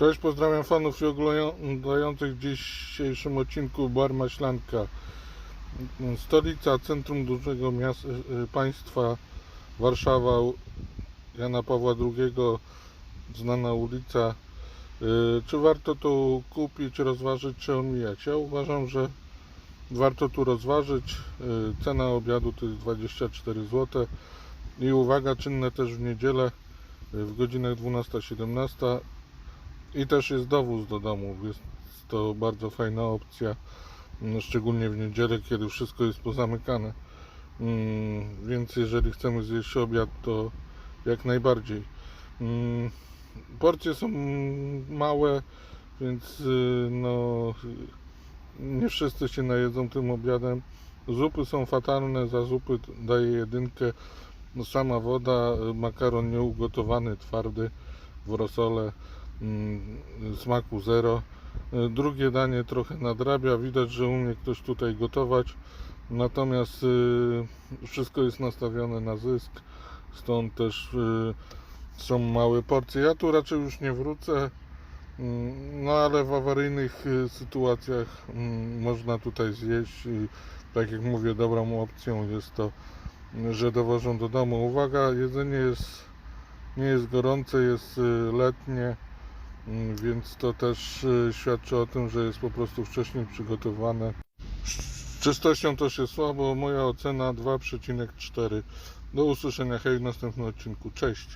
Cześć, pozdrawiam fanów i oglądających w dzisiejszym odcinku Bar Maślanka. Stolica, centrum dużego miasta, państwa Warszawa, Jana Pawła II, znana ulica. Y, Czy warto tu kupić, rozważyć, czy omijać? Ja uważam, że warto tu rozważyć. Y, Cena obiadu to jest 24 zł. I uwaga, czynne też w niedzielę w godzinach 12-17 i też jest dowóz do domu. Jest to bardzo fajna opcja, mm, szczególnie w niedzielę, kiedy wszystko jest pozamykane. Mm, Więc jeżeli chcemy zjeść obiad, to jak najbardziej. Mm, Porcje są małe, więc y, no, nie wszyscy się najedzą tym obiadem. Zupy są fatalne, za zupy daję jedynkę. Sama woda, y, makaron nieugotowany, twardy w rosole smaku zero. Y, Drugie danie trochę nadrabia, widać, że umie ktoś tutaj gotować. Natomiast y, wszystko jest nastawione na zysk, stąd też y, są małe porcje. Ja tu raczej już nie wrócę, mm, no ale w awaryjnych sytuacjach mm, można tutaj zjeść i tak jak mówię, dobrą opcją jest to, że dowożą do domu. Uwaga, jedzenie jest nie jest gorące, jest letnie, mm, więc to też y, świadczy o tym, że jest po prostu wcześniej przygotowane. Z czystością to się słabo, moja ocena 2,4. Do usłyszenia hej w następnym odcinku. Cześć.